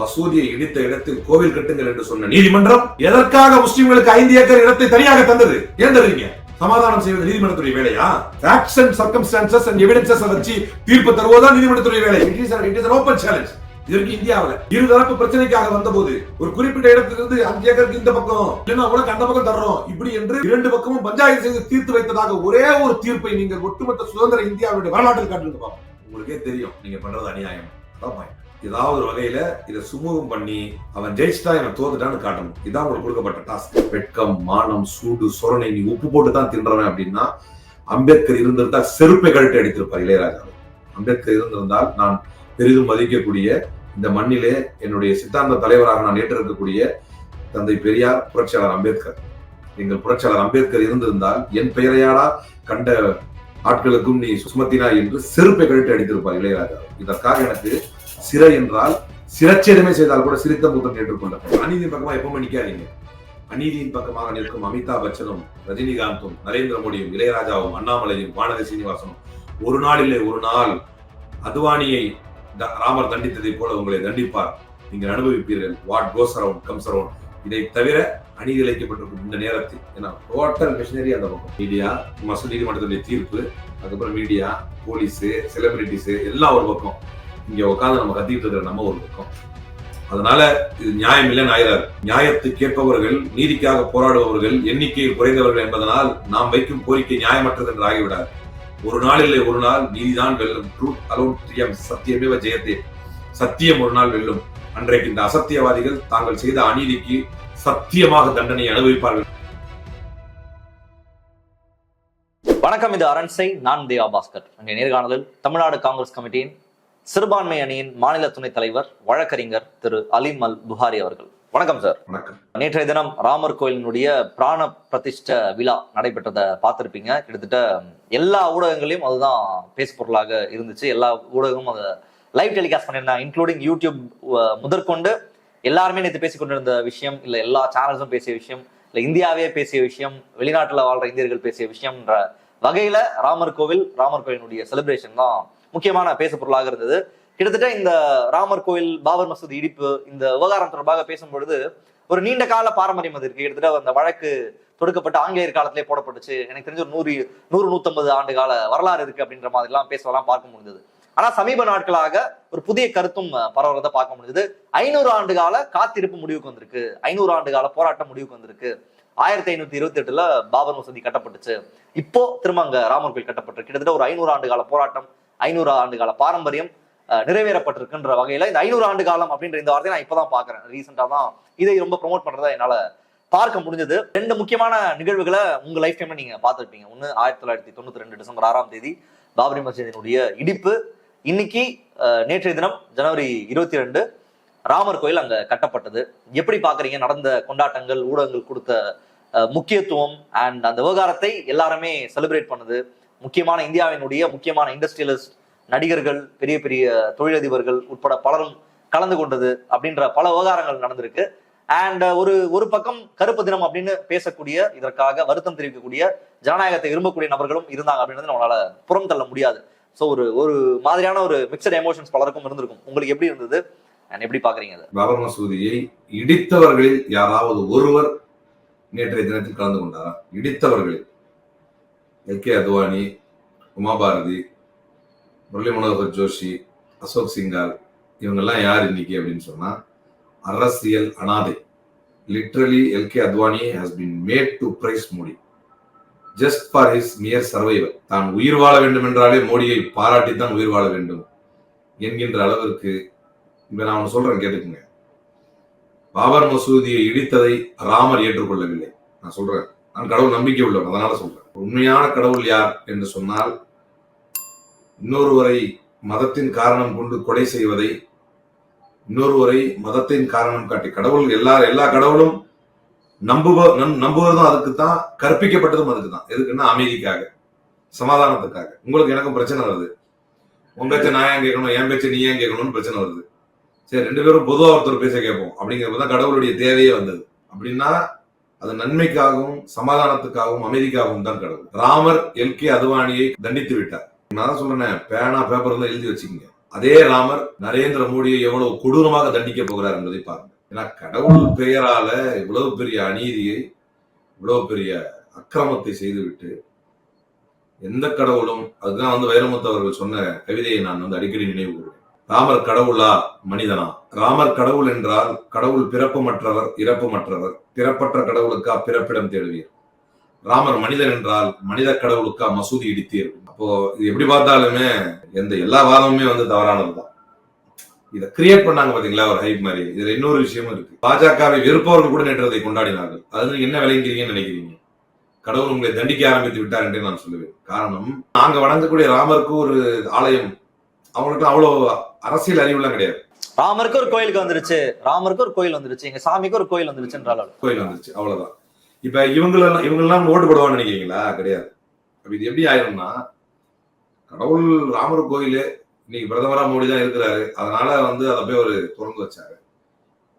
மசூதியை இடித்த இடத்தில் கோவில் கட்டுங்கள் என்று சொன்ன நீதிமன்றம் எதற்காக முஸ்லிம்களுக்கு ஐந்து ஏக்கர் இடத்தை தனியாக தந்தது? ஏன் தருவீங்க சமாதானம் செய்வது நீதிமன்றத்துடைய வேலையா? Facts and circumstances and evidences வச்சு தீர்ப்பு தருவதுதான் நீதிமன்றத்துடைய வேலை. It is it is open challenge இதற்கு இந்தியாவில் இருதரப்பு பிரச்சனைக்காக வந்தபோது ஒரு குறிப்பிட்ட இடத்திலிருந்து அஞ்சு ஏக்கருக்கு இந்த பக்கம் இல்லைன்னா உனக்கு அந்த பக்கம் தர்றோம் இப்படி என்று இரண்டு பக்கமும் பஞ்சாயத்து செய்து தீர்த்து வைத்ததாக ஒரே ஒரு தீர்ப்பை நீங்கள் ஒட்டுமொத்த சுதந்திர இந்தியாவுடைய வரலாற்றில் காட்டுங்க பார்ப்போம் உங்களுக்கே தெரியும் நீங்க பண்றது அநியாயம். ஏதாவது ஒரு வகையில இதை சுமூகம் பண்ணி அவன் ஜெயிச்சிட்டா இவன் தோத்துட்டான்னு காட்டணும். இதான் உங்களுக்கு கொடுக்கப்பட்ட டாஸ்க் வெட்கம் மானம் சூடு சொரணை நீ உப்பு போட்டு தான் தின்றவன் அப்படின்னா அம்பேத்கர் இருந்திருந்தா செருப்பை கழட்டு அடித்திருப்பார் இளையராஜா. அம்பேத்கர் இருந்திருந்தால் நான் பெரிதும் மதிக்கக்கூடிய இந்த மண்ணிலே என்னுடைய சித்தாந்த தலைவராக நான் ஏற்றிருக்கக்கூடிய தந்தை பெரியார் புரட்சியாளர் அம்பேத்கர். எங்கள் புரட்சியாளர் அம்பேத்கர் இருந்திருந்தால் என் பெயரையாடா கண்ட ஆட்களுக்கும் நீ சுமத்தினா என்று செருப்பை கழட்டி அடித்திருப்பார் இளையராஜா. இதற்காக எனக்கு சிறை என்றால் சிரச்சேதமே செய்தால் கூட சிரித்த மூத்தம் ஏற்றுக்கொள்ள அநீதியின் பக்கமா எப்பவுமே நிக்காதீங்க. அநீதியின் பக்கமாக நிற்கும் அமிதாப் பச்சனும் ரஜினிகாந்தும் நரேந்திர மோடியும் இளையராஜாவும் அண்ணாமலையும் வானதி சீனிவாசனும் ஒரு நாள் இல்லை ஒரு நாள் அத்வானியை த- ராமர் தண்டித்ததை போல உங்களை தண்டிப்பார். நீங்கள் அனுபவிப்பீர்கள். What goes around comes around இதை தவிர அநீதி இழைக்கப்பட்டிருக்கும் இந்த நேரத்தில் ஏன்னா டோட்டல் மிஷினரி அந்த பக்கம். மீடியா மசூல் நீதிமன்றத்துடைய தீர்ப்பு அதுக்கப்புறம் மீடியா போலீஸ் செலிபிரிட்டிஸு எல்லாம் ஒரு பக்கம். இங்க உட்காந்து நம்ம கத்திட்டு இருக்கிற நம்ம ஒரு பக்கம். அதனால இது நியாயம் இல்லை ஆயிராது. நியாயத்தை கேட்பவர்கள் நீதிக்காக போராடுபவர்கள் எண்ணிக்கையில் குறைந்தவர்கள் என்பதனால் நாம் வைக்கும் கோரிக்கை நியாயமற்றது என்று ஆகிவிடாது. ஒரு நாள் இல்லை ஒரு நாள் நீதிதான் வெல்லும். ட்ரூத் அலோன் ட்ரியம் சத்தியமேவ ஜெயத்தே. சத்தியம் ஒரு நாள் வெல்லும். அன்றைக்கு இந்த அசத்தியவாதிகள் தாங்கள் செய்த அநீதிக்கு சத்தியமாக தண்டனை அனுபவிப்பார்கள். வணக்கம் இது அரண்சை நான் தேவா பாஸ்கர். இன்றைய நேர்காணலில் தமிழ்நாடு காங்கிரஸ் கமிட்டியின் சிறுபான்மை அணியின் மாநில துணைத் தலைவர் வழக்கறிஞர் திரு அலீம் அல் புகாரி அவர்கள். வணக்கம் சார். வணக்கம். நேற்றைய தினம் ராமர் கோயிலினுடைய பிராண பிரதிஷ்ட விழா நடைபெற்றதை பார்த்திருப்பீங்க. கிட்டத்தட்ட எல்லா ஊடகங்களையும் அதுதான் பேசு பொருளாக இருந்துச்சு. எல்லா ஊடகமும் அதை லைவ் டெலிகாஸ்ட் பண்ணியிருந்தாங்க இன்க்ளூடிங் யூடியூப் முதற்கொண்டு எல்லாருமே நேற்று பேசிக் கொண்டிருந்த விஷயம் இல்ல எல்லா சேனல்ஸும் பேசிய விஷயம் இல்ல இந்தியாவே பேசிய விஷயம் வெளிநாட்டுல வாழ்ற இந்தியர்கள் பேசிய விஷயம்ன்ற வகையில ராமர் கோவில் ராமர் கோயிலுடைய செலிப்ரேஷன் தான் முக்கியமான பேசு பொருளாக இருந்தது. கிட்டத்தட்ட இந்த ராமர் கோயில் பாபர் மசூதி இடிப்பு இந்த விவகாரம் தொடர்பாக பேசும்பொழுது ஒரு நீண்ட கால பாரம்பரியம் அது இருக்கு. கிட்டத்தட்ட அந்த வழக்கு தொடுக்கப்பட்டு ஆங்கிலேயர் காலத்திலே போடப்பட்டுச்சு. எனக்கு தெரிஞ்ச ஒரு நூறு நூறு நூத்தம்பது ஆண்டு கால வரலாறு இருக்கு அப்படின்ற மாதிரி எல்லாம் பேசலாம் பார்க்க முடிஞ்சது ஆனா சமீப நாட்களாக ஒரு புதிய கருத்தும் பரவுறத பார்க்க முடிஞ்சது ஐநூறு ஆண்டு கால காத்திருப்பு முடிவுக்கு வந்திருக்கு. ஐநூறு ஆண்டு கால போராட்டம் முடிவுக்கு வந்திருக்கு. ஆயிரத்தி ஐநூத்தி இருபத்தி எட்டுல பாபர் மசூதி கட்டப்பட்டுச்சு. இப்போ திரும்ப அங்க ராமர் கோயில் கட்டப்பட்டு கிட்டத்தட்ட ஒரு ஐநூறு ஆண்டு கால போராட்டம் ஐநூறு ஆண்டு கால பாரம்பரியம் நிறைவேறப்பட்டிருக்குன்ற வகையில இந்த ஐநூறு ஆண்டு காலம் அப்படின்ற இந்த வார்த்தையை நான் இப்பதான் பாக்குறேன் ரீசெண்டா தான் இதை ரொம்ப ப்ரோமோட் பண்றதா என்னால பார்க்க முடிஞ்சது. ரெண்டு முக்கியமான நிகழ்வுகளை உங்க லைஃப் டைம்ல நீங்க பார்த்துருப்பீங்க. ஒன்னு ஆயிரத்தி தொள்ளாயிரத்தி தொண்ணூத்தி ரெண்டு டிசம்பர் ஆறாம் தேதி பாபரி மசூதியினுடைய இடிப்பு. இன்னைக்கு நேற்றைய தினம் ஜனவரி இருபத்தி ரெண்டு ராமர் கோயில் அங்க கட்டப்பட்டது. எப்படி பாக்குறீங்க நடந்த கொண்டாட்டங்கள் ஊடகங்கள் கொடுத்த முக்கியத்துவம் அண்ட் அந்த விவகாரத்தை எல்லாருமே செலிப்ரேட் பண்ணுது. முக்கியமான இந்தியாவினுடைய முக்கியமான இண்டஸ்ட்ரியலிஸ்ட் நடிகர்கள் பெரிய பெரிய தொழிலதிபர்கள் உட்பட பலரும் கலந்து கொண்டது அப்படின்ற பல விவகாரங்கள் நடந்திருக்கு. அண்ட் ஒரு ஒரு பக்கம் கருப்பு தினம் அப்படின்னு பேசக்கூடிய இதற்காக வருத்தம் தெரிவிக்கக்கூடிய ஜனநாயகத்தை விரும்பக்கூடிய நபர்களும் இருந்தாங்க அப்படின்றது நம்மளால புறம் தள்ள முடியாது. ஸோ ஒரு ஒரு மாதிரியான ஒரு மிக்சட் எமோஷன்ஸ் பலருக்கும் இருந்திருக்கும். உங்களுக்கு எப்படி இருந்தது? அண்ட் எப்படி பாக்குறீங்க பாபர் மசூதியை இடித்தவர்களில் யாராவது ஒருவர் நேற்றைய தினத்தில் கலந்து கொண்டாரா? இடித்தவர்களில். கே அத்வானி உமாபாரதி முரளி மனோகர் ஜோஷி அசோக் சிங்கால் இவங்கெல்லாம் யார் இன்னைக்கு அப்படின்னு சொன்னால் அரசியல் அனாதை. Literally L K Advani has been made to praise Modi just for his mere survival தான் உயிர் வாழ வேண்டும் என்றாலே மோடியை பாராட்டித்தான் உயிர் வாழ வேண்டும் என்கின்ற அளவிற்கு இப்போ நான் ஒண்ணு சொல்கிறேன் கேட்டுக்கோங்க. பாபர் மசூதியை இடித்ததை ராமர் ஏற்றுக்கொள்ளவில்லை. நான் சொல்றேன். நான் கடவுள் நம்பிக்கை உள்ளவன் அதனால சொல்றேன். உண்மையான கடவுள் யார் என்று சொன்னால் இன்னொருவரை மதத்தின் காரணம் கொண்டு கொலை செய்வதை இன்னொருவரை மதத்தின் காரணம் காட்டி கடவுள் எல்லா எல்லா கடவுளும் நம்புவ நம்- நம்புவதும் அதுக்கு தான் கற்பிக்கப்பட்டதும் அதுக்கு தான் எதுக்குன்னா அமைதிக்காக சமாதானத்துக்காக. உங்களுக்கு எனக்கும் பிரச்சனை வருது. உன் பேச்ச நான் ஏன் கேட்கணும் என் பேச்சை நீ ஏன் கேட்கணும்னு பிரச்சனை வருது. சரி ரெண்டு பேரும் பொதுவாக ஒருத்தர் பேச கேட்போம். அப்படிங்கிறப்ப தான் கடவுளுடைய தேவையே வந்தது. அப்படின்னா அது நன்மைக்காகவும் சமாதானத்துக்காகவும் அமைதிக்காகவும் தான் கடவுள் ராமர் எல் கே அத்வானியை தண்டித்து விட்டார். நான் தான் சொல்றேன் பேனா பேப்பர் தான் எழுதி வச்சுக்கோங்க. அதே ராமர் நரேந்திர மோடியை எவ்வளவு கொடூரமாக தண்டிக்க போகிறார் என்பதை பாருங்க. ஏன்னா கடவுள் பெயரால இவ்வளவு பெரிய அநீதியை இவ்வளவு பெரிய அக்கிரமத்தை செய்துவிட்டு எந்த கடவுளும் அதுதான் வந்து வைரமுத்து அவர்கள் சொன்ன கவிதையை நான் வந்து அடிக்கடி நினைவு கூறுவேன். ராமர் கடவுளா மனிதனா? ராமர் கடவுள் என்றால் கடவுள் பிறப்பு மற்றவர் இறப்பு மற்றவர் பிறப்பற்ற கடவுளுக்கா பிறப்பிடம் தேடுவீர். ராமர் மனிதன் என்றால் மனித கடவுளுக்கா மசூதி இடித்தீர். அப்போ இது எப்படி பார்த்தாலுமே எந்த எல்லா வாதமுமே வந்து தவறானது தான். இதை கிரியேட் பண்ணாங்க பாத்தீங்களா? ஒரு ஹைப் மாதிரி. இதுல இன்னொரு விஷயமும் இருக்கு. பாஜகவை வெறுப்பவர்கள் கூட நேற்றதை கொண்டாடினார்கள். அது என்ன விளைங்கிறீங்கன்னு நினைக்கிறீங்க? கடவுள் உங்களை தண்டிக்க ஆரம்பித்து விட்டார் என்றே நான் சொல்லுவேன். காரணம் நாங்க வணங்கக்கூடிய ராமருக்கு ஒரு ஆலயம் அவங்களுக்கு அவ்வளவு அரசியல் அறிவுலாம் கிடையாது. ராமருக்கு ஒரு கோயிலுக்கு வந்துருச்சு. ராமருக்கு ஒரு கோயில் வந்துருச்சு. எங்க சாமிக்கு ஒரு கோயில் வந்துருச்சுன்ற கோயில் வந்துருச்சு. அவ்வளவுதான். இப்ப இவங்களெல்லாம் இவங்கெல்லாம் ஓட்டு போடுவான்னு நினைக்கிறீங்களா? கிடையாது. அப்ப இது எப்படி ஆயிரும்னா கடவுள் ராமர் கோயில் இன்னைக்கு பிரதமரா மோடி தான் இருக்கிறாரு. அதனால வந்து அதை போய் ஒரு திறந்து வச்சாரு.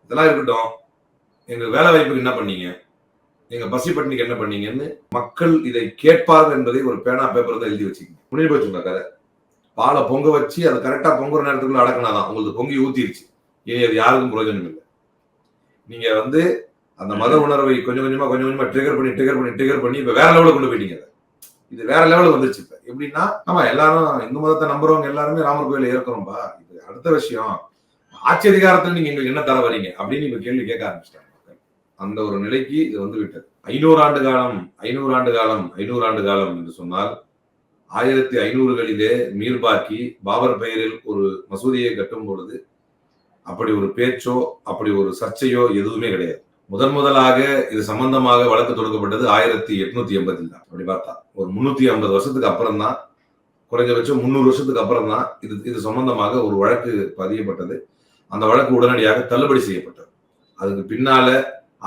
இதெல்லாம் இருக்கட்டும். எங்க வேலை வாய்ப்புக்கு என்ன பண்ணீங்க? எங்க பசி பட்டினிக்கு என்ன பண்ணீங்கன்னு மக்கள் இதை கேட்பார்கள் என்பதை ஒரு பேனா பேப்பர் தான் எழுதி வச்சுக்கோங்க. முடிஞ்சு போச்சுங்க கதை. பாலை பொங்க வச்சு அதை கரெக்டாக பொங்குற நேரத்துக்குள்ள அடக்கினாதான். உங்களுக்கு பொங்கி ஊத்திருச்சு. இனி அது யாருக்கும் பிரயோஜனம் இல்லை. நீங்க வந்து அந்த மத உணர்வை கொஞ்சம் கொஞ்சமா கொஞ்சம் கொஞ்சமா ட்ரிகர் பண்ணி ட்ரிகர் பண்ணி ட்ரிகர் பண்ணி இப்ப வேற லெவலுக்கு கொண்டு போயிட்டீங்க இது வேற லெவலுக்கு வந்துருச்சு இப்ப. எப்படின்னா ஆமா எல்லாரும் இந்து மதத்தை நம்புறவங்க எல்லாருமே ராமர் கோயில இருக்கிறோம்பா இது அடுத்த விஷயம். ஆட்சி அதிகாரத்துல நீங்க எங்களுக்கு என்ன தர வரீங்க? அப்படின்னு இப்ப கேள்வி கேட்க ஆரம்பிச்சிட்டாங்க அந்த ஒரு நிலைக்கு இது வந்து விட்டது. ஐநூறு ஆண்டு காலம் ஐநூறு ஆண்டு காலம் ஐநூறு ஆண்டு காலம் என்று சொன்னால் ஆயிரத்தி ஐநூறுகளிலே மீர்பாக்கி பாபர் பெயரில் ஒரு மசூதியை கட்டும் பொழுது அப்படி ஒரு பேச்சோ அப்படி ஒரு சர்ச்சையோ எதுவுமே கிடையாது. முதன் முதலாக இது சம்பந்தமாக வழக்கு தொடுக்கப்பட்டது ஆயிரத்தி எட்நூத்தி எண்பதில் தான். அப்படி பார்த்தா ஒரு முன்னூத்தி ஐம்பது வருஷத்துக்கு அப்புறம் தான் குறைஞ்சபட்சம் முந்நூறு வருஷத்துக்கு அப்புறம் தான் இது இது சம்பந்தமாக ஒரு வழக்கு பதியப்பட்டது. அந்த வழக்கு உடனடியாக தள்ளுபடி செய்யப்பட்டது. அதுக்கு பின்னால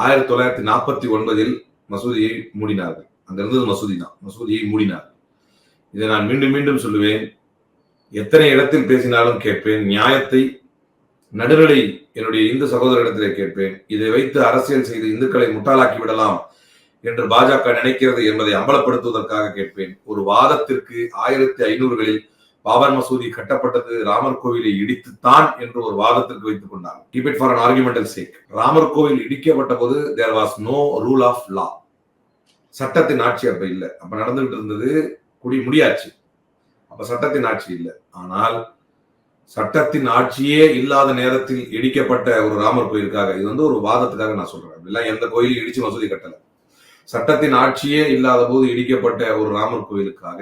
ஆயிரத்தி தொள்ளாயிரத்தி நாற்பத்தி ஒன்பதில் மசூதியை மூடினார்கள். அங்கிருந்தது மசூதி தான். மசூதியை மூடினார்கள். இதை நான் மீண்டும் மீண்டும் சொல்லுவேன். எத்தனை இடத்தில் பேசினாலும் கேட்பேன். நியாயத்தை நடுநிலை என்னுடைய இந்து சகோதரிடத்திலே கேட்பேன். இதை வைத்து அரசியல் செய்து இந்துக்களை முட்டாளாக்கி விடலாம் என்று பாஜக நினைக்கிறது என்பதை அம்பலப்படுத்துவதற்காக கேட்பேன். ஒரு வாதத்திற்கு ஆயிரத்தி ஐநூறுகளில் பாபர் மசூதி கட்டப்பட்டது ராமர் கோவிலை இடித்துத்தான் என்று ஒரு வாதத்திற்கு வைத்துக் கொண்டார். Keep it for an argumental sake Ramar கோவில் இடிக்கப்பட்ட போது there was no rule of law சட்டத்தின் ஆட்சி அப்ப இல்லை. அப்ப நடந்துகிட்டு இருந்தது குடி முடியாச்சு. அப்ப சட்டத்தின் ஆட்சி இல்லை. ஆனால் சட்டத்தின் ஆட்சியே இல்லாத நேரத்தில் இடிக்கப்பட்ட ஒரு ராமர் கோயிலுக்காக இது வந்து ஒரு வாதத்துக்காக நான் சொல்றேன். அப்படிலாம் எந்த கோயிலும் இடிச்சு மசூதி கட்டல. சட்டத்தின் ஆட்சியே இல்லாத போது இடிக்கப்பட்ட ஒரு ராமர் கோயிலுக்காக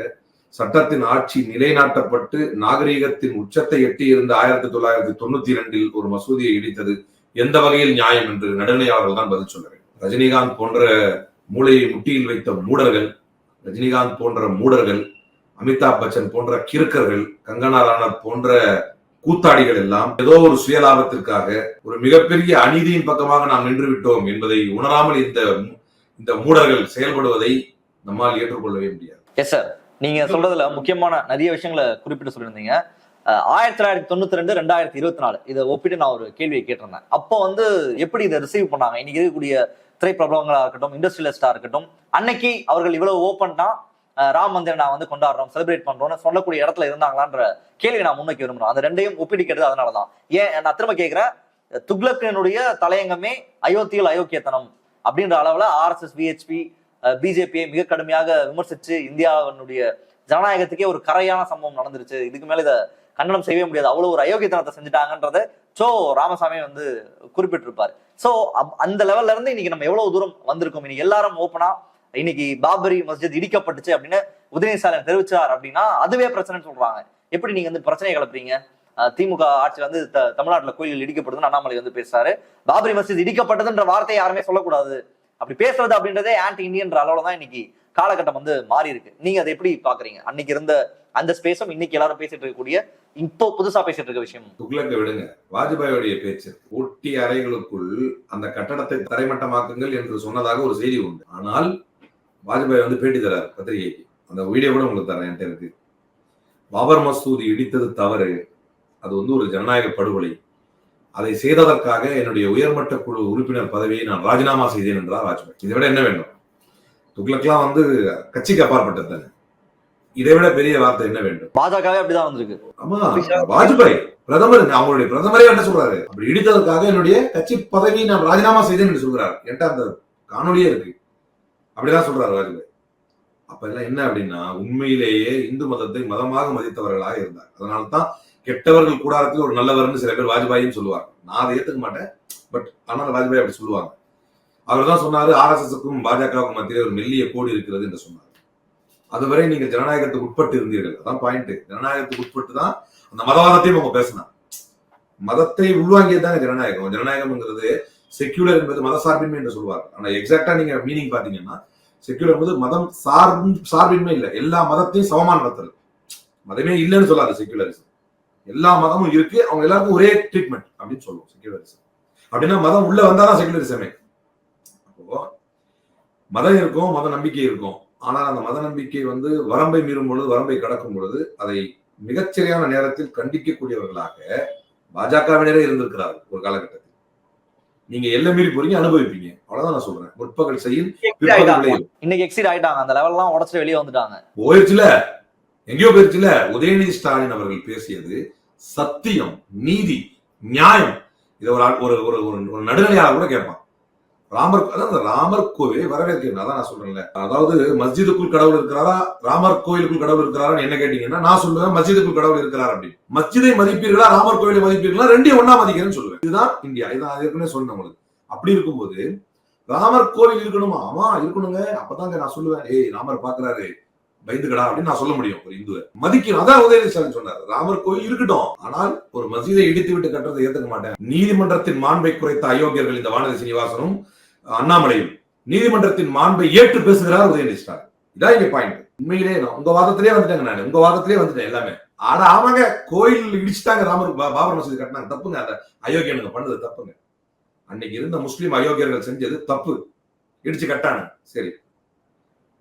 சட்டத்தின் ஆட்சி நிலைநாட்டப்பட்டு நாகரீகத்தின் உச்சத்தை எட்டி இருந்த ஆயிரத்தி தொள்ளாயிரத்தி தொண்ணூத்தி இரண்டில் ஒரு மசூதியை இடித்தது எந்த வகையில் நியாயம் என்று நடுநிலையாளர்கள் தான் பதில் சொல்ல ரஜினிகாந்த் போன்ற மூளையை முட்டியில் வைத்த மூடர்கள் ரஜினிகாந்த் போன்ற மூடர்கள் அமிதாப் பச்சன் போன்ற கிறுக்கர்கள் கங்கனா ராணாத் போன்ற கூத்தாடிகள் எல்லாம் ஏதோ ஒரு சுயலாபத்திற்காக ஒரு மிகப்பெரிய அநீதியின் பக்கமாக நாம் நின்று விட்டோம் என்பதை உணராமல் இந்த இந்த மூடர்கள் செயல்படுவதை நம்மால் ஏற்றுக்கொள்ளவே முடியாது. எஸ் சார் நீங்க சொல்றதுல முக்கியமான நிறைய விஷயங்களை குறிப்பிட்டு சொல்லியிருந்தீங்க. ஆயிரத்தி தொள்ளாயிரத்தி தொண்ணூத்தி ரெண்டு ரெண்டாயிரத்தி இருபத்தி நாலு. இதை ஒப்பிட்டு நான் ஒரு கேள்வியை கேட்டிருந்தேன். அப்போ வந்து எப்படி இதை ரிசீவ் பண்ணாங்க? இன்னைக்கு இருக்கக்கூடிய திரைப்பிரபலங்களாக இருக்கட்டும் இண்டஸ்ட்ரியலிஸ்டாக இருக்கட்டும் அன்னைக்கு அவர்கள் இவ்வளவு ஓப்பன்னா ராம் மந்திரை நான் வந்து கொண்டாடுறோம் செலிப்ரேட் பண்றோம்னு சொல்லக்கூடிய இடத்துல இருந்தாங்களான்ற கேள்வி நான் முன்வைக்க விரும்புறேன். அந்த ரெண்டையும் ஒப்பிடிக்கிறது அதனாலதான். ஏன் நான் திரும்ப கேட்கிறேன் துக்ளக்கினுடைய தலையங்கமே அயோத்தியில் அயோக்கியத்தனம் அப்படின்ற அளவுல ஆர்எஸ்எஸ் விஹெச்பி பிஜேபியை மிக கடுமையாக விமர்சிச்சு இந்தியாவினுடைய ஜனநாயகத்துக்கே ஒரு கரையான சம்பவம் நடந்துருச்சு. இதுக்கு மேல இதை கண்டனம் செய்யவே முடியாது. அவ்வளவு ஒரு அயோக்கியத்தனத்தை செஞ்சுட்டாங்கன்றத சோ ராமசாமி வந்து குறிப்பிட்டிருப்பார். சோ அந்த லெவல்ல இருந்து இன்னைக்கு நம்ம எவ்வளவு தூரம் வந்திருக்கோம்? இன்னைக்கு எல்லாரும் ஓப்பனா இன்னைக்கு பாபரி மஸ்ஜித் இடிக்கப்பட்டுச்சு அப்படின்னு உதயநிதி ஸ்டாலின் தெரிவிச்சார் அப்படின்னா அதுவே பிரச்சனைன்னு சொல்றாங்க. எப்படி நீங்க வந்து பிரச்சனையை கிளப்புறீங்க? திமுக ஆட்சியில் வந்து த- கோயில்கள் இடிக்கப்படுதுன்னு அண்ணாமலை வந்து பேசுறாரு. பாபரி மஸ்ஜித் இடிக்கப்பட்டதுன்ற வார்த்தையை யாருமே சொல்லக்கூடாது. அப்படி பேசுறது அப்படின்றதே ஆன்டி இந்தியன்ற அளவுல தான் இன்னைக்கு காலகட்டம் வந்து மாறி இருக்கு. நீங்க அதை எப்படி பாக்குறீங்க? அன்னைக்கு இருந்த அந்த ஸ்பேஸும் இன்னைக்கு எல்லாரும் பேசிட்டு இருக்கக்கூடிய இப்போ புதுசா பேசிட்டு இருக்க விஷயம். துக்ளக்க விடுங்க. வாஜ்பாயோடைய பேச்சு ஊட்டி அறைகளுக்குள் அந்த கட்டடத்தை தரைமட்டமாக்குங்கள் என்று சொன்னதாக ஒரு செய்தி உண்டு. ஆனால் வாஜ்பாய் வந்து பேட்டி தரார் பத்திரிகைக்கு. அந்த வீடியோ கூட உங்களுக்கு தரேன் என்கிட்ட இருக்கு. பாபர் மசூதி இடித்தது தவறு. அது வந்து ஒரு ஜனநாயக படுகொலை. அதை செய்ததற்காக என்னுடைய உயர்மட்ட குழு உறுப்பினர் பதவியை நான் ராஜினாமா செய்தேன் என்றார் வாஜ்பாய். இதை விட என்ன வேண்டும்? துக்ளக்லாம் வந்து கட்சிக்கு அப்பாற்பட்டது தானே? இதை விட பெரிய வார்த்தை என்ன வேண்டும்? பாஜகவே அப்படிதான் வந்திருக்கு. ஆமா வாஜ்பாய் பிரதமர் அவங்களுடைய பிரதமரே என்ன சொல்றாரு. அப்படி இடித்ததற்காக என்னுடைய கட்சி பதவி நான் ராஜினாமா செய்தேன் என்று சொல்றாரு என்கிட்ட அந்த காணொலியே இருக்கு. அப்படிதான் சொல்றாரு வாஜ்பாய். அப்ப எல்லாம் என்ன அப்படின்னா உண்மையிலேயே இந்து மதத்தை மதமாக மதித்தவர்களாக இருந்தார். அதனால தான் கெட்டவர்கள் கூடாரத்தில் ஒரு நல்லவர்னு சில பேர் வாஜ்பாயின்னு சொல்லுவாங்க. நான் அதை ஏத்துக்க மாட்டேன். பட் ஆனால் வாஜ்பாய் அப்படி சொல்லுவாங்க. அவர் தான் சொன்னாரு ஆர்எஸ்எஸ்க்கும் பாஜகவுக்கும் மத்தியிலே ஒரு மெல்லிய கோடு இருக்கிறது என்று சொன்னார். அதுவரை நீங்கள் ஜனநாயகத்துக்கு உட்பட்டு இருந்தீர்கள் அதான் பாயிண்ட் ஜனநாயகத்துக்கு உட்பட்டு தான் அந்த மதவாதத்தையும் அவங்க பேசினா மதத்தை உள்வாங்கியது ஜனநாயகம். ஜனநாயகம்ங்கிறது செக்யூலர் என்பது மத சார்பின்மை என்று சொல்வார் ஆனா எக்ஸாக்டா நீங்க மீனிங் பாத்தீங்கன்னா செக்யூலர் என்பது மதம் சார்பு சார்பின்மை இல்லை. எல்லா மதத்தையும் சமமா நடத்துறது. மதமே இல்லைன்னு சொல்லாது செக்யூலரிசம் எல்லா மதமும் இருக்கு. அவங்க எல்லாருக்கும் ஒரே ட்ரீட்மெண்ட் அப்படின்னு சொல்லுவோம் செக்யூலரிசம் அப்படின்னா மதம் உள்ள வந்தாதான் செக்யூலரிசமே அப்போ மதம் இருக்கும் மத நம்பிக்கை இருக்கும். ஆனால் அந்த மத நம்பிக்கை வந்து வரம்பை மீறும் பொழுது வரம்பை கடக்கும் பொழுது அதை மிகச்சரியான நேரத்தில் கண்டிக்கக்கூடியவர்களாக பாஜகவினரே இருந்திருக்கிறார்கள் ஒரு காலகட்டத்தில். நீங்க எல்லை மீறி போறீங்க அனுபவிப்பீங்க. அவ்வளவுதான் நான் சொல்றேன். முற்பகல் செய்யும் இன்னைக்கு எக்ஸிட் ஆயிட்டாங்க. அந்த லெவல்லாம் உடச்சிட்டு வெளியே வந்துட்டாங்க. போயிருச்சுல? எங்கேயோ போயிருச்சுல? உதயநிதி ஸ்டாலின் அவர்கள் பேசியது சத்தியம் நீதி நியாயம். இதை ஒரு ஒரு ஒரு ஒரு நடுநிலையாளர் கூட கேட்பான். ராமர் அதாவது ராமர் கோவிலை வரவேற்கிறேன். அதான் நான் சொல்றேன்ல. அதாவது மஸ்ஜிதுக்குள் கடவுள் இருக்கிறாரா? ராமர் கோயிலுக்குள் கடவுள் இருக்கிறாரா என்ன கேட்டீங்கன்னா நான் சொல்லுவேன் மஸ்ஜிதுக்குள் கடவுள் இருக்கிறார் அப்படின்னு. மஸ்ஜிதை மதிப்பீர்களா? ராமர் கோயிலை மதிப்பீர்களா? ரெண்டையும் ஒன்னா மதிக்கிறேன்னு சொல்லுவேன். இதுதான் இந்தியா. இதான் ஏற்கனவே சொன்னேன் உங்களுக்கு. அப்படி இருக்கும்போது ராமர் கோவில் இருக்கணுமா? ஆமா இருக்கணுங்க. அப்பதாங்க நான் சொல்லுவேன் ஏய் ராமர் பாக்குறாரு பயந்துக்கடா அப்படின்னு நான் சொல்ல முடியும் ஒரு இந்துவை. மதிக்கணும். அதான் உதயநிதி ஸ்டாலின் சொன்னார். ராமர் கோயில் இருக்கட்டும். ஆனால் ஒரு மசீதை இடித்து விட்டு கட்டுறதை ஏத்துக்க மாட்டேன். நீதிமன்றத்தின் மாண்பை குறைத்த அயோக்கியர்கள் இந்த வானதி சீனிவாசனும் அண்ணாமலையும் நீதிமன்றத்தின் மாண்பை ஏற்று பேசுகிறார் உதயநிதி ஸ்டாலின். இதான் இங்க பாயிண்ட் உண்மையிலே உங்க வாதத்திலே வந்துட்டாங்க நான். உங்க வாதத்திலே வந்துட்டேன் எல்லாமே. ஆனா ஆமாங்க கோயில் இடிச்சுட்டாங்க ராமர் பா- பாபர் மசூதி கட்டினாங்க. தப்புங்க. அந்த அயோக்கியனுங்க பண்ணது தப்புங்க. அன்னைக்கு இருந்த முஸ்லீம் அயோக்கியர்கள் செஞ்சது தப்பு. இடிச்சு கட்டானு சரி.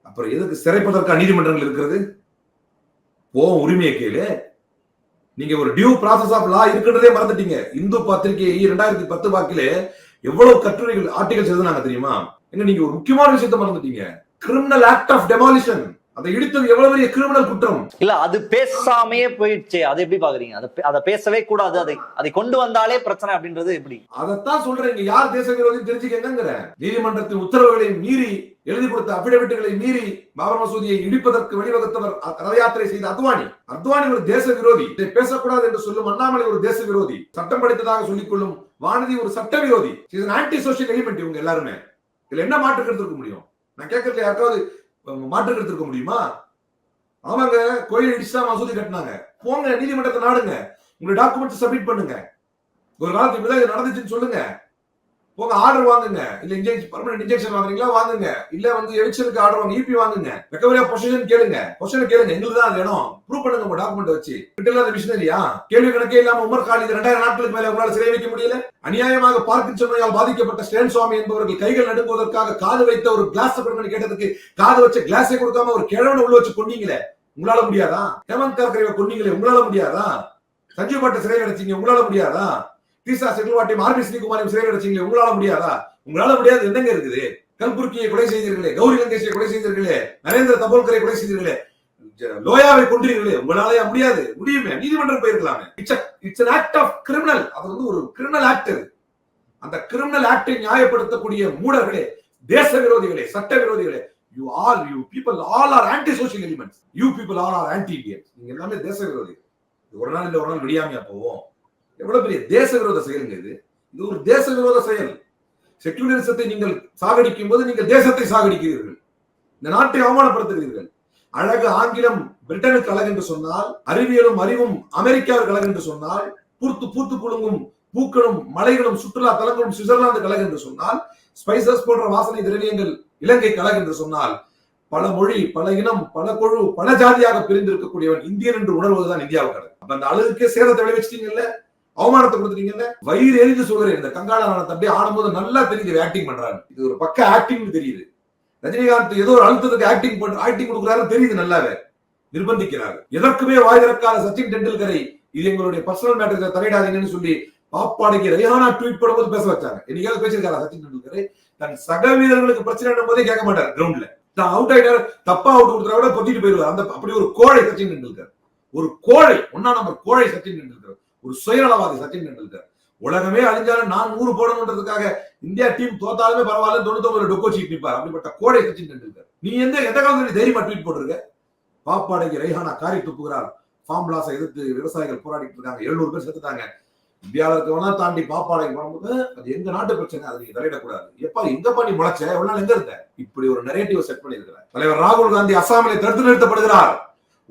அப்புறம் எதுக்கு சிறைப்பதற்கா நீதிமன்றங்கள் இருக்கிறது? போ உரிமையை கேளு. நீங்க ஒரு டியூ ப்ராசஸ் ஆஃப் லா இருக்குன்றதே மறந்துட்டீங்க. இந்து பத்திரிகை இரண்டாயிரத்தி பத்து வாக்கிலே எவ்வளவு கட்டுரைகள் ஆர்டிகல்ஸ் எழுதுனாங்க தெரியுமா? எங்க நீங்க ஒரு முக்கியமான விஷயத்தை மறந்துட்டீங்க? கிரிமினல் ஆக்ட் ஆஃப் டெமாலிஷன் அதை இடித்தது எவ்வளவு பெரிய கிரிமினல் குற்றம்? இல்ல அது பேசாமையே போயிடுச்சே. அதை எப்படி பாக்குறீங்க அதை பேசவே கூடாது. அதை அதை கொண்டு வந்தாலே பிரச்சனை அப்படின்றது எப்படி? அதைத்தான் சொல்றேன். யார் தேச விரோதி தெரிஞ்சுக்கங்கிற நீதிமன்றத்தின் உத்தரவுகளை மீறி எழுதி கொடுத்த அபிடவிட்டுகளை மீறி பாபர் மசூதியை இடிப்பதற்கு வழிவகுத்தவர் ரத யாத்திரை செய்த அத்வானி. அத்வானி ஒரு தேச விரோதி. இதை பேசக்கூடாது என்று சொல்லும் அண்ணாமலை ஒரு தேச விரோதி. சட்டம் படித்ததாக சொல்லிக் கொள்ளும் வானதி ஒரு சட்ட விரோதி ஆன்டி சோசியல் எலிமெண்ட் இவங்க எல்லாருமே. இதுல என்ன மாற்று கருத்து இருக்க முடியும்? நான் கேட்கறதுல யாருக்காவது மாற்று கருத்து இருக்க முடியுமா? ஆமாங்க கோயில் இடிச்சுதான் மசூதி கட்டினாங்க. போங்க நீதிமன்றத்தை நாடுங்க. உங்களுடைய டாக்குமெண்ட்ஸ் சப்மிட் பண்ணுங்க. ஒரு காலத்துக்கு இது நடந்துச்சுன்னு சொல்லுங்க. உங்க ஆர்டர் வாங்குங்க. இல்ல இன்ஜெக்ஷன் பர்மனன்ட் இன்ஜெக்ஷன் வாங்குறீங்களா? வாங்குங்க. இல்ல வந்து எவிக்ஷனுக்கு ஆர்டர் வாங்க ஈபி வாங்குங்க. ரெக்கவரியா பொசிஷன் கேளுங்க. பொசிஷன் கேளுங்க. எங்களுக்கு தான் வேணும் இடம். ப்ரூவ் பண்ணுங்க உங்க டாக்குமெண்ட் வச்சு. கிட்ட இல்லாத மிஷினரியா கேள்வி கணக்கே இல்லாம உமர் காலி ரெண்டாயிரம் நாட்களுக்கு மேல உங்களால் சிறை வைக்க முடியல? அநியாயமாக பார்க்கின்சன் நோயால் பாதிக்கப்பட்ட ஸ்டேன் சுவாமி என்பவர்கள் கைகள் நடுங்குவதற்காக காது வைத்த ஒரு கிளாஸ் கொடுக்கணும் கேட்டதுக்கு காது வச்ச கிளாஸே கொடுக்காம ஒரு கிழவனை உள்ள வச்சு கொன்னீங்களே? உங்களால முடியாதா? ஹேமந்த் கர்கரேவை கொன்னீங்களே? உங்களால முடியாதா? சஞ்சீவ் பட்ட சிறை அடைச்சீங்க. உங்களால முடியாதா? தீசா செல்வாட்டையும் ஆர்பி ஸ்ரீகுமாரையும் சிறையில் அடைச்சிங்களே உங்களால முடியாதா? உங்களால முடியாது என்னங்க இருக்குது? கல்புர்கியை கொலை செய்தீர்களே கௌரி லங்கேஷை கொலை செய்தீர்களே நரேந்திர தபோல்கரை கொலை செய்தீர்களே லோயாவை கொன்றீர்களே உங்களால முடியாது? முடியுமே நீதிமன்றம் போயிருக்கலாமே. It's it's an act of criminal அது வந்து ஒரு கிரிமினல் ஆக்ட் அது அந்த கிரிமினல் ஆக்டை நியாயப்படுத்தக்கூடிய மூடர்களே தேச விரோதிகளே சட்ட விரோதிகளே you all you people all are anti social elements you people all are anti Indian நீங்க எல்லாமே தேச விரோதிகள் ஒரு நாள் இல்லை ஒரு நாள் விடியாமையா போவோம். எவ்வளவு பெரிய தேச விரோத செயலுங்க இது? இது ஒரு தேச விரோத செயல். செக்யூலரிசத்தை நீங்கள் சாகடிக்கும் போது நீங்கள் தேசத்தை சாகடிக்கிறீர்கள். இந்த நாட்டை அவமானப்படுத்துகிறீர்கள். அழகு ஆங்கிலம் பிரிட்டனுக்கு அழகு என்று சொன்னால் அறிவியலும் அறிவும் அமெரிக்காவுக்கு அழகு என்று சொன்னால் பூர்த்து பூத்து குலுங்கும் பூக்களும் மலைகளும் சுற்றுலா தலங்களும் சுவிட்சர்லாந்து கழகம் என்று சொன்னால் ஸ்பைசஸ் போன்ற வாசனை திரவியங்கள் இலங்கை கழகம் என்று சொன்னால் பல மொழி பல இனம் பல குழு பல ஜாதியாக பிரிந்திருக்கக்கூடியவன் இந்தியன் என்று உணர்வதுதான் இந்தியாவுக்கு அப்ப அந்த அழகுக்கே சேதத்தை விளைவிச்சிட்டீங்கல்ல? அவமானத்தை கொடுத்துட்டீங்கல்ல? வயிறு எரிஞ்சு சொல்கிறேன் இந்த கங்காள நாணத்தை அப்படியே ஆடும்போது நல்லா தெரியுது ஆக்டிங் பண்றாரு. இது ஒரு பக்க ஆக்டிங் தெரியுது. ரஜினிகாந்த் ஏதோ ஒரு அழுத்தத்துக்கு ஆக்டிங் பண்ற ஆக்டிங் கொடுக்குறாரு தெரியுது நல்லாவே. நிர்பந்திக்கிறார். எதற்குமே வாய் திறக்காத சச்சின் டெண்டுல்கரை இது எங்களுடைய பர்சனல் மேட்டர் தலையிடாதீங்கன்னு சொல்லி பாப்பாடைக்கு ரைஹானா ட்வீட் பண்ணும்போது பேச வச்சாங்க. என்னைக்காவது பேசியிருக்காரா சச்சின் டெண்டுல்கரை? தன் சக வீரர்களுக்கு பிரச்சனை போதே கேட்க மாட்டார் கிரவுண்ட்ல தான் அவுட் ஆயிட்டாரு. தப்பா அவுட் கொடுத்தா விட பொத்திட்டு போயிருவார் அந்த அப்படி ஒரு கோழை சச்சின் டெண்டுல்கர். ஒரு கோழை ஒன்னா நம்பர் கோழை சச்சின் டெண்டுல்கர். ஒரு சுயநலவாதி சச்சின் டெண்டுல்கர். உலகமே அழிஞ்சாலும் நான் நூறு போடணுன்றதுக்காக இந்தியா டீம் தோத்தாலுமே பரவாயில்ல தொண்ணூத்தொன்பது டொக்கோச்சி நிற்பார் அப்படிப்பட்ட கோடை சச்சின் டெண்டுல்கர். நீ எந்த எந்த காலத்துல தைரியமா ட்வீட் போட்டிருக்க? பாப்பாடைக்கு ரைஹானா காரி துப்புகிறார். ஃபார்ம் லாஸை எதிர்த்து விவசாயிகள் போராடிட்டு இருக்காங்க. எழுநூறு பேர் செத்துட்டாங்க. இந்தியாவில் இருக்கவனா தாண்டி பாப்பாடைக்கு போகும்போது அது எங்க நாட்டு பிரச்சனை? அது நீங்க தலையிடக்கூடாது. எப்பா எங்கப்பா நீ முளைச்ச? எவ்வளவு நாள் எங்க இருந்த? இப்படி ஒரு நெரேட்டிவ் செட் பண்ணியிருக்கிறார். தலைவர் ராகுல் காந்தி அசாமிலே தடுத்து நிறுத்தப்படுகிறார்.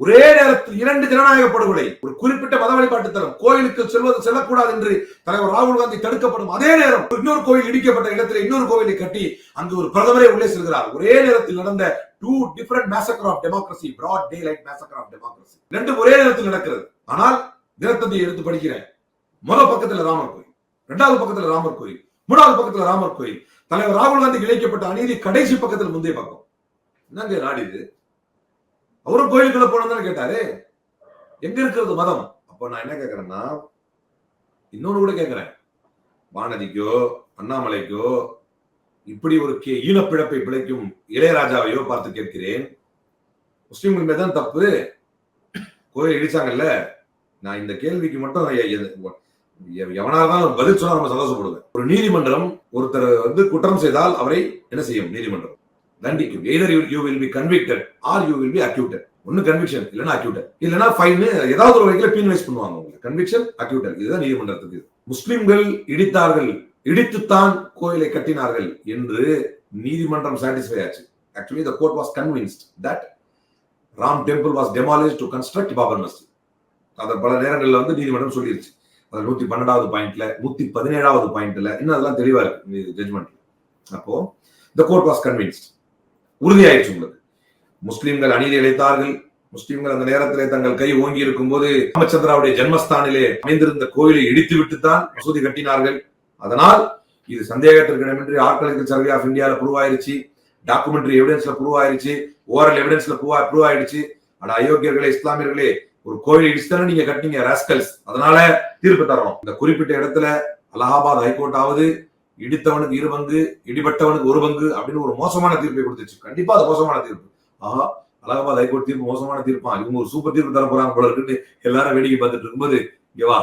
ஒரே நேரத்தில் இரண்டு ஜனநாயக படுகொலை ஒரு குறிப்பிட்ட மத வழிபாட்டுத்தலம் கோயிலுக்கு செல்வது செல்லக்கூடாது என்று தலைவர் ராகுல் காந்தி தடுக்கப்படும் அதே நேரம் இன்னொரு கோயில் இடிக்கப்பட்ட இடத்துல இன்னொரு கோயிலை கட்டி அங்கு ஒரு பிரதமரே உள்ளே செல்கிறார். ஒரே நேரத்தில் நடந்த two different massacre of democracy broad daylight massacre of democracy ரெண்டும் ஒரே நேரத்தில் நடக்கிறது. ஆனால் தினத்தந்தி எடுத்து படிக்கிறேன். முதல் பக்கத்துல ராமர் கோயில் இரண்டாவது பக்கத்துல ராமர் கோயில் மூணாவது பக்கத்துல ராமர் கோயில். தலைவர் ராகுல் காந்தி இழைக்கப்பட்ட அநீதி கடைசி பக்கத்தில் முந்தைய பக்கம். என்னங்க நாடு இது? அவரும் கோயிலுக்குள்ள போனோம்னு கேட்டாரு. எங்க இருக்கிறது மதம்? அப்போ நான் என்ன கேக்குறேன்னா இன்னொன்னு கூட கேக்குறேன். வானதிக்கோ அண்ணாமலைக்கோ இப்படி ஒரு கே ஈனப்பிழப்பை பிழைக்கும் இளையராஜாவையோ பார்த்து கேட்கிறேன். முஸ்லீம்கள் மீது தான் தப்பு. கோயில் இடிச்சாங்கல்ல நான் இந்த கேள்விக்கு மட்டும் எ- எவனா இருந்தாலும் பதில் சொன்னா நம்ம சந்தோஷப்படுவேன். ஒரு நீதிமன்றம் ஒருத்தர் வந்து குற்றம் செய்தால் அவரை என்ன செய்யும்? நீதிமன்றம். தண்டிக்கும் either you will be convicted or you will be acquitted ஒன்னு கன்விக்ஷன் இல்லைன்னா அக்யூட்டர் இல்லைன்னா ஃபைன் ஏதாவது ஒரு வகையில் பீனலைஸ் பண்ணுவாங்க உங்களுக்கு கன்விக்ஷன் அக்யூட்டட் இதுதான் நீதிமன்றத்துக்கு. முஸ்லிம்கள் இடித்தார்கள் இடித்துத்தான் கோயிலை கட்டினார்கள் என்று நீதிமன்றம் சாட்டிஸ்ஃபை ஆச்சு. Actually the court was convinced that Ram temple was demolished to construct Babar Masjid அதை பல நேரங்களில் வந்து நீதிமன்றம் சொல்லிருச்சு. அதில் நூத்தி பன்னெண்டாவது பாயிண்ட்ல நூத்தி பதினேழாவது பாயிண்ட்ல இன்னும் அதெல்லாம் தெளிவா இருக்கு. ஜட்மெண்ட் அப்போ த கோர்ட் வாஸ் கன்வின்ஸ்ட் உறுதியாயிடுச்சு உள்ளது. முஸ்லிம்கள் அநீதி இழைத்தார்கள். முஸ்லிம்கள் அந்த நேரத்திலே தங்கள் கை ஓங்கி இருக்கும் போது ராமச்சந்திராவுடைய ஜென்மஸ்தானிலே அமைந்திருந்த கோயிலை இடித்து விட்டுத்தான் மசூதி கட்டினார்கள். அதனால் இது சந்தேகத்திற்கு இடமின்றி ஆர்காலஜிக்கல் சர்வே ஆஃப் இந்தியாவில் ப்ரூவ் ஆயிருச்சு. டாக்குமெண்ட்ரி எவிடன்ஸ்ல ப்ரூவ் ஆயிருச்சு. ஓரல் எவிடன்ஸ்ல ப்ரூவ் ஆயிடுச்சு. ஆனா அயோக்கியர்களே இஸ்லாமியர்களே ஒரு கோயில் இடிச்சுதானே நீங்க கட்டினீங்க ராஸ்கல்ஸ் அதனால தீர்ப்பு தரணும். இந்த குறிப்பிட்ட இடத்துல அலகாபாத் ஹைகோர்ட்டாவது இடித்தவனுக்கு இரு பங்கு இடிபட்டவனுக்கு ஒரு பங்கு அப்படின்னு ஒரு மோசமான தீர்ப்பை கொடுத்துச்சு. கண்டிப்பா அது மோசமான தீர்ப்பு. ஆஹா அலகாபாத் ஹைகோர்ட் தீர்ப்பு மோசமான தீர்ப்பான் இவங்க ஒரு சூப்பர் தீர்ப்பு தர போறாங்க போல இருக்குன்னு எல்லாரும் வேடிக்கை பார்த்துட்டு இருக்கும்போது இங்க வா.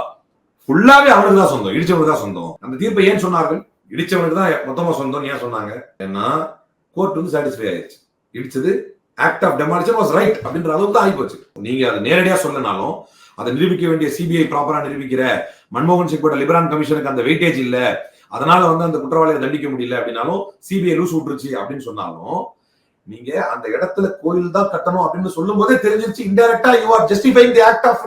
ஃபுல்லாவே அவனுக்கு தான் சொந்தம் இடிச்சவனுக்கு தான் சொந்தம். அந்த தீர்ப்பை ஏன் சொன்னார்கள்? இடிச்சவனுக்கு தான் மொத்தமா சொந்தம் ஏன் சொன்னாங்க? ஏன்னா கோர்ட் வந்து சாட்டிஸ்ஃபை ஆயிடுச்சு. இடிச்சது act of demolition was right அப்படின்ற அளவுக்கு தான் ஆகிப்போச்சு. நீங்க அதை நேரடியா சொல்லனாலும் அதை நிரூபிக்க வேண்டிய சிபிஐ ப்ராப்பரா நிரூபிக்கிற மன்மோகன் சிங் போட்ட லிபரான் கமிஷனுக்கு அந்த வெயிட்டேஜ் இல்லை. அதனால வந்து அந்த குற்றவாளியை தண்டிக்க முடியல அப்படின்னாலும் சிபிஐ லூஸ் விட்டுருச்சு அப்படின்னு சொன்னாலும் நீங்க அந்த இடத்துல கோயில் தான் கட்டணும் அப்படின்னு சொல்லும் போதே தெரிஞ்சிருச்சு இன்டெரக்டா you are justifying the act of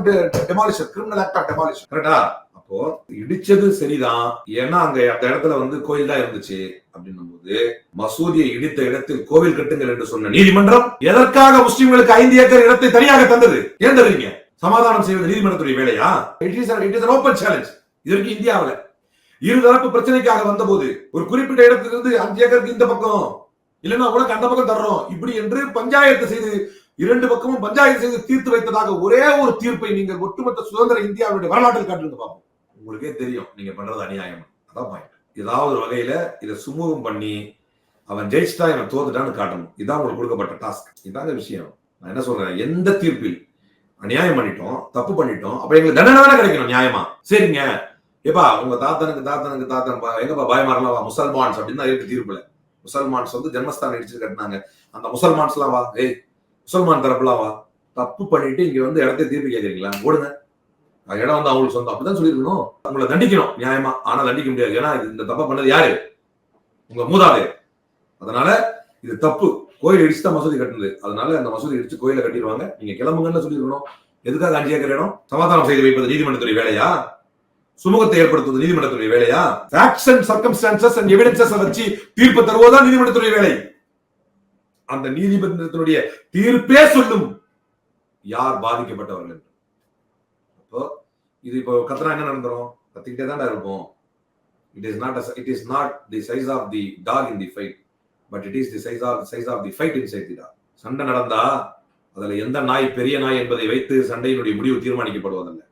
demolition criminal act of demolition கரெக்டா அப்போ இடிச்சது சரிதான். ஏன்னா அங்க அந்த இடத்துல வந்து கோயில் தான் இருந்துச்சு அப்படின்னும் போது மசூதியை இடித்த இடத்தில் கோவில் கட்டுங்கள் என்று சொன்ன நீதிமன்றம் எதற்காக முஸ்லிம்களுக்கு ஐந்து ஏக்கர் இடத்தை தனியாக தந்தது? ஏன் தருவீங்க? சமாதானம் செய்வது நீதிமன்றத்துடைய வேலையா? It is it is open challenge இதற்கு இந்தியாவில் இருதரப்பு பிரச்சனைக்காக வந்தபோது ஒரு குறிப்பிட்ட இடத்திலிருந்து அஞ்சு ஏக்கருக்கு இந்த பக்கம் இல்லைன்னா உனக்கு அந்த பக்கம் தர்றோம் இப்படி என்று பஞ்சாயத்து செய்து இரண்டு பக்கமும் பஞ்சாயத்து செய்து தீர்த்து வைத்ததாக ஒரே ஒரு தீர்ப்பை நீங்கள் ஒட்டுமொத்த சுதந்திர இந்தியாவுடைய வரலாற்றில் காட்டுங்க பார்ப்போம் உங்களுக்கே தெரியும் நீங்க பண்றது அநியாயம். அதான் பாயிண்ட் ஏதாவது ஒரு வகையில இதை சுமூகம் பண்ணி அவன் ஜெயிச்சிட்டா இவன் தோத்துட்டான்னு காட்டணும். இதான் உங்களுக்கு கொடுக்கப்பட்ட டாஸ்க் இதாங்க விஷயம். நான் என்ன சொல்றேன்? எந்த தீர்ப்பில்? அநியாயம் பண்ணிட்டோம் தப்பு பண்ணிட்டோம் அப்ப எங்களுக்கு தண்டனை தானே கிடைக்கணும் நியாயமா? சரிங்க. ஏப்பா உங்க தாத்தனுக்கு தாத்தனுக்கு தாத்தன் பா- எங்கப்பா பயமாறலாம் வா முசல்மான்ஸ் அப்படின்னு தான் இருக்கு தீர்ப்புல. முசல்மான்ஸ் வந்து ஜென்மஸ்தான் இடிச்சு கட்டினாங்க. அந்த முசல்மான்ஸ் எல்லாம் வா ஏய் முசல்மான் தரப்புலாம் வா. தப்பு பண்ணிட்டு இங்க வந்து இடத்தை தீர்ப்பு கேட்கறீங்களா ஓடுங்க. அந்த இடம் வந்து அவங்களுக்கு சொந்தம். அப்படிதான் சொல்லியிருக்கணும். உங்களை தண்டிக்கணும் நியாயமா. ஆனா தண்டிக்க முடியாது. ஏன்னா இது- இந்த தப்பை பண்ணது யாரு? உங்க மூதாதை அதனால இது தப்பு. கோயில் இடிச்சு தான் மசூதி கட்டினது. அதனால அந்த மசூதி இடிச்சு கோயில கட்டிடுவாங்க. நீங்க கிளம்புங்கன்னு சொல்லிருக்கணும் எதுக்காக அஞ்சு ஏக்கர் இடம்? சமாதானம் செய்து வைப்பது நீதிமன்றத்துறை வேலையா? சுமூகத்தை ஏற்படுத்துவது நீதிமன்றத்துடைய வேலையா? Facts and circumstances and evidences வச்சு தீர்ப்பு தருவதுதான் நீதிமன்றத்துடைய வேலை. அந்த நீதிமன்றத்தினுடைய தீர்ப்பே சொல்லும் யார் பாதிக்கப்பட்டவர்கள் என்று. அப்போ இது இப்போ கத்துனா என்ன நடந்துரும்? கத்திக்கிட்டே தான் இருப்போம். It is not it is not the size of the dog in the fight but it is the size of size of the fight inside the dog சண்டை நடந்தா அதுல எந்த நாய் பெரிய நாய் என்பதை வைத்து சண்டையினுடைய முடிவு தீர்மானிக்கப்படுவதில்லை.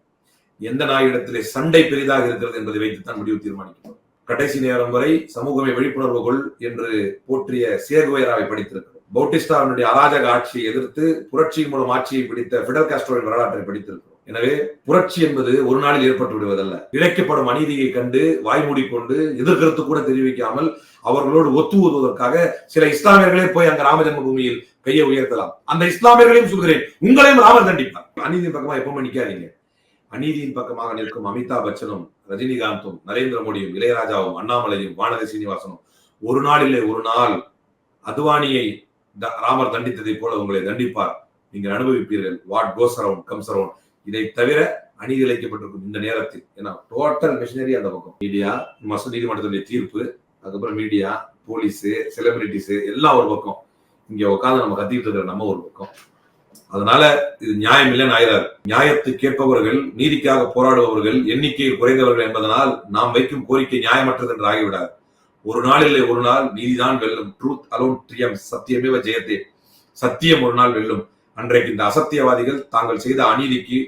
எந்த நாயிடத்திலே சண்டை பெரிதாக இருக்கிறது என்பதை வைத்துத்தான் முடிவு தீர்மானிக்கிறோம். கடைசி நேரம் வரை சமூகமே விழிப்புணர்வு கொள் என்று போற்றிய சேர்குவைராவை படித்திருக்கிறோம். பௌட்டிஸ்டாவினுடைய அராஜக ஆட்சியை எதிர்த்து புரட்சி மூலம் ஆட்சியை பிடித்த பிடல் காஸ்ட்ரோவின் வரலாற்றை படித்திருக்கிறோம். எனவே புரட்சி என்பது ஒரு நாளில் ஏற்பட்டு விடுவதல்ல. இழைக்கப்படும் அநீதியை கண்டு வாய் மூடிக்கொண்டு எதிர்கருத்து கூட தெரிவிக்காமல் அவர்களோடு ஒத்து ஊதுவதற்காக சில இஸ்லாமியர்களே போய் அங்க ராம ஜென்மபூமியில் கையை உயர்த்தலாம். அந்த இஸ்லாமியர்களையும் சொல்கிறேன் உங்களையும் ராமர் தண்டிப்பார். அநீதி பக்கமா எப்பவும் நிக்காதீங்க. அநீதியின் பக்கமாக நிற்கும் அமிதாப் பச்சனும் ரஜினிகாந்தும் நரேந்திர மோடியும் இளையராஜாவும் அண்ணாமலையும் வானதி சீனிவாசனும் ஒரு நாள் இல்லை ஒரு நாள் அத்வானியை த- ராமர் தண்டித்ததை போல உங்களை தண்டிப்பார். நீங்கள் அனுபவிப்பீர்கள். What goes around comes around இதை தவிர அநீதி இழைக்கப்பட்டிருக்கும் இந்த நேரத்தில் ஏன்னா டோட்டல் மிஷினரி அந்த பக்கம். மீடியா மசூ நீதிமன்றத்துடைய தீர்ப்பு அதுக்கப்புறம் மீடியா போலீஸு செலிபிரிட்டிஸு எல்லாம் ஒரு பக்கம். இங்கே உட்காந்து நம்ம கத்திக்கிட்டு இருக்கிற நம்ம ஒரு பக்கம். அதனால இது நியாயம் இல்லை ஆயிரார் நியாயத்தை கேட்பவர்கள் நீதிக்காக போராடுபவர்கள் எண்ணிக்கையில் குறைந்தவர்கள் என்பதனால் நாம் வைக்கும் கோரிக்கை நியாயமற்றது என்று ஆகிவிடாது. ஒரு நாள் இல்லை ஒரு நாள் நீதிதான் வெல்லும். ட்ரூத் அலோன் ட்ரியம் சத்தியமேவ ஜெயத்தே சத்தியம் ஒரு நாள் வெல்லும். அன்றைக்கு இந்த அசத்தியவாதிகள் தாங்கள் செய்த அநீதிக்கு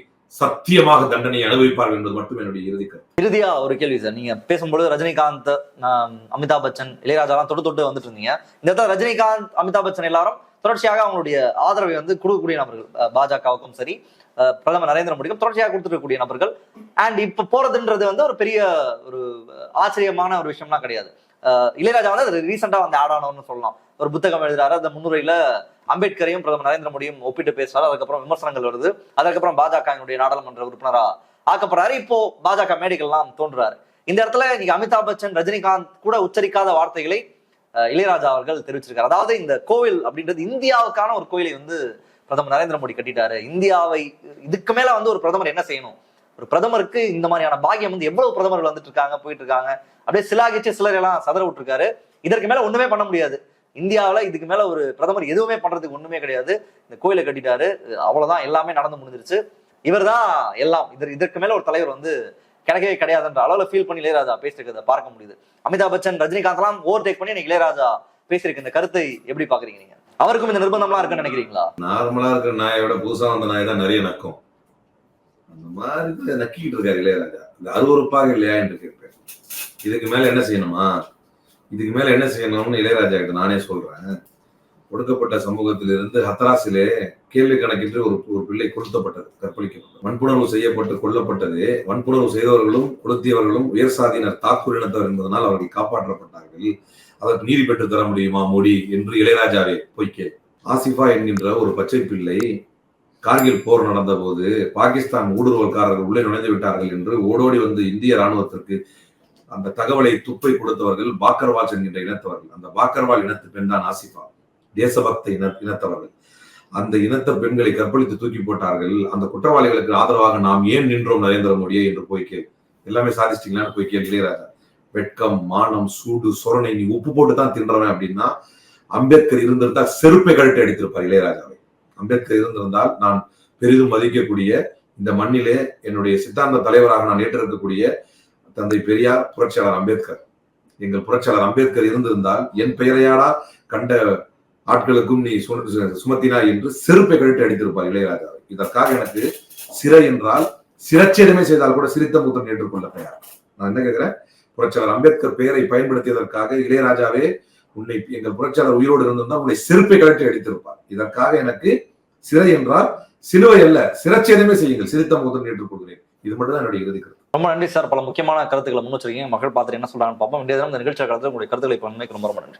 சத்தியமாக தண்டனை அனுபவிப்பார்கள் என்பது மட்டும் என்னுடைய இறுதி இறுதியா ஒரு கேள்வி சார். நீங்க பேசும்பொழுது ரஜினிகாந்த் அமிதாப் பச்சன் இளையராஜாலாம் தொட்டு தொட்டு வந்துட்டு இருந்தீங்க. இந்த இடத்துல ரஜினிகாந்த் அமிதாப் பச்சன் எல்லாரும் தொடர்ச்சியாக அவங்களுடைய ஆதரவை வந்து கொடுக்கக்கூடிய நபர்கள் பாஜகவுக்கும் சரி பிரதமர் நரேந்திர மோடிக்கும் தொடர்ச்சியாக கொடுத்துருக்கக்கூடிய நபர்கள். அண்ட் இப்ப போறதுன்றது வந்து ஒரு பெரிய ஒரு ஆச்சரியமான ஒரு விஷயம்லாம் கிடையாது. அஹ், இளையராஜா வந்து ரீசெண்டா வந்து ஆட் ஆனவர்னு சொல்லலாம். ஒரு புத்தகம் எழுதுறாரு அந்த முன்னுரையில அம்பேத்கரையும் பிரதமர் நரேந்திர மோடியும் ஒப்பிட்டு பேசுறாரு. அதுக்கப்புறம் விமர்சனங்கள் வருது. அதுக்கப்புறம் பாஜகவினுடைய நாடாளுமன்ற உறுப்பினரா ஆக்கப்படுறாரு இப்போ பாஜக மேடைகள்லாம் தோன்றுறாரு. இந்த இடத்துல நீங்க அமிதாப் பச்சன் ரஜினிகாந்த் கூட உச்சரிக்காத வார்த்தைகளை இளையராஜா அவர்கள் தெரிவிச்சிருக்காரு. அதாவது இந்த கோவில் அப்படின்றது இந்தியாவுக்கான ஒரு கோயிலை வந்து பிரதமர் நரேந்திர மோடி கட்டிட்டாரு. இந்தியாவை இதுக்கு மேல வந்து ஒரு பிரதமர் என்ன செய்யணும்? ஒரு பிரதமருக்கு இந்த மாதிரியான பாக்கியம் வந்து எவ்வளவு பிரதமர்கள் வந்துட்டு இருக்காங்க போயிட்டு இருக்காங்க? அப்படியே சிலாகிச்சு சிலர் எல்லாம் சதற விட்டுருக்காரு. இதற்கு மேல ஒண்ணுமே பண்ண முடியாது. இந்தியாவில இதுக்கு மேல ஒரு பிரதமர் எதுவுமே பண்றதுக்கு ஒண்ணுமே கிடையாது. இந்த கோயிலை கட்டிட்டாரு. அவ்வளவுதான். எல்லாமே நடந்து முடிஞ்சிருச்சு. இவர்தான் எல்லாம். இதற்கு மேல ஒரு தலைவர் வந்து கிடைக்கவே கிடையாதுன்ற அளவுல ஃபீல் பண்ணி இளையராஜா பேசிருக்கிறத பார்க்க முடியுது. அமிதாப் பச்சன் ரஜினிகாந்த் எல்லாம் ஓவர் டேக் பண்ணி இன்னைக்கு இளையராஜா பேசியிருக்க இந்த கருத்தை எப்படி பாக்குறீங்க நீங்க? அவருக்கும் இந்த நிர்பந்தம்லாம் இருக்குன்னு நினைக்கிறீங்களா? நார்மலா இருக்கிற நாயோட புதுசா வந்த நாய் தான் நிறைய நக்கும். அந்த மாதிரி நக்கிட்டு இருக்காரு இளையராஜா. இந்த அருவறுப்பாக இல்லையா என்று கேட்பேன். இதுக்கு மேல என்ன செய்யணுமா? இதுக்கு மேல என்ன செய்யணும்னு இளையராஜா கிட்ட நானே சொல்றேன். ஒடுக்கப்பட்ட சமூகத்திலிருந்து ஹத்ராஸிலே கேள்வி கணக்கின்றி ஒரு ஒரு பிள்ளை கொளுத்தப்பட்டது கற்பழிக்கப்பட்டது. வன்புணர்வு செய்யப்பட்டு கொல்லப்பட்டது. வன்புணர்வு செய்தவர்களும் கொளுத்தியவர்களும் உயர் சாதியினர் தாக்கூர் இனத்தவர் என்பதனால் அவர்கள் காப்பாற்றப்பட்டார்கள். அதற்கு நீதி பெற்று தர முடியுமா மோடி என்று இளையராஜாவே பொய்க்கே ஆசிஃபா என்கின்ற ஒரு பச்சை பிள்ளை கார்கில் போர் நடந்தபோது பாகிஸ்தான் ஊடுருவல்காரர்கள் உள்ளே நுழைந்து விட்டார்கள் என்று ஓடோடி வந்து இந்திய ராணுவத்திற்கு அந்த தகவலை துப்பை கொடுத்தவர்கள் பாக்கர்வால் என்கின்ற இனத்தவர்கள். அந்த பாக்கர்வால் இனத்து பெண் தான் ஆசிஃபா. தேசபக்த இன இனத்தவர்கள். அந்த இனத்த பெண்களை கற்பழித்து தூக்கி போட்டார்கள். அந்த குற்றவாளிகளுக்கு ஆதரவாக நாம் ஏன் நின்றோம் நரேந்திர மோடியே என்று போய் கேள். எல்லாமே சாதிச்சிட்டீங்களான்னு போய் கேள் இளையராஜா. வெட்கம் மானம் சூடு சொரணை நீ உப்பு போட்டு தான் தின்றவன் அப்படின்னா அம்பேத்கர் இருந்திருந்தால் செருப்பை கழட்டி அடித்திருப்பார் இளையராஜாவை. அம்பேத்கர் இருந்திருந்தால் நான் பெரிதும் மதிக்கக்கூடிய இந்த மண்ணிலே என்னுடைய சித்தாந்த தலைவராக நான் ஏற்றிருக்கக்கூடிய தந்தை பெரியார் புரட்சியாளர் அம்பேத்கர். எங்கள் புரட்சியாளர் அம்பேத்கர் இருந்திருந்தால் என் பெயரையாடா கண்ட ஆட்களுக்கும் நீ சும- சுமத்தினாய் என்று செருப்பை கழட்டி அடித்திருப்பார் இளையராஜாவை. இதற்காக எனக்கு சிறை என்றால் சிரச்சேதமே செய்தால் கூட சிரித்த மூத்தம் ஏற்றுக்கொள்ள தயார். நான் என்ன கேட்கிறேன்? புரட்சியாளர் அம்பேத்கர் பெயரை பயன்படுத்தியதற்காக இளையராஜாவே உன்னை எங்கள் புரட்சியாளர் உயிரோடு இருந்திருந்தால் உன்னை செருப்பை கழட்டி அடித்திருப்பார். இதற்காக எனக்கு சிறை என்றால் சிலுவை அல்ல சிரச்சேதமே செய்யுங்கள் சிரித்த மூத்தம் ஏற்றுக்கொள்கிறேன். இது மட்டும் தான் என்னுடைய இறுதி ரொம்ப நன்றி சார். பல முக்கியமான கருத்துக்களை முன் வச்சிருக்கீங்க. மக்கள் பார்த்துட்டு என்ன சொல்றாங்கன்னு பார்ப்போம். இந்த நிகழ்ச்சி கருத்து உங்களுடைய கருத்துக்களை பண்மைக்கு ரொம்ப ரொம்ப நன்றி.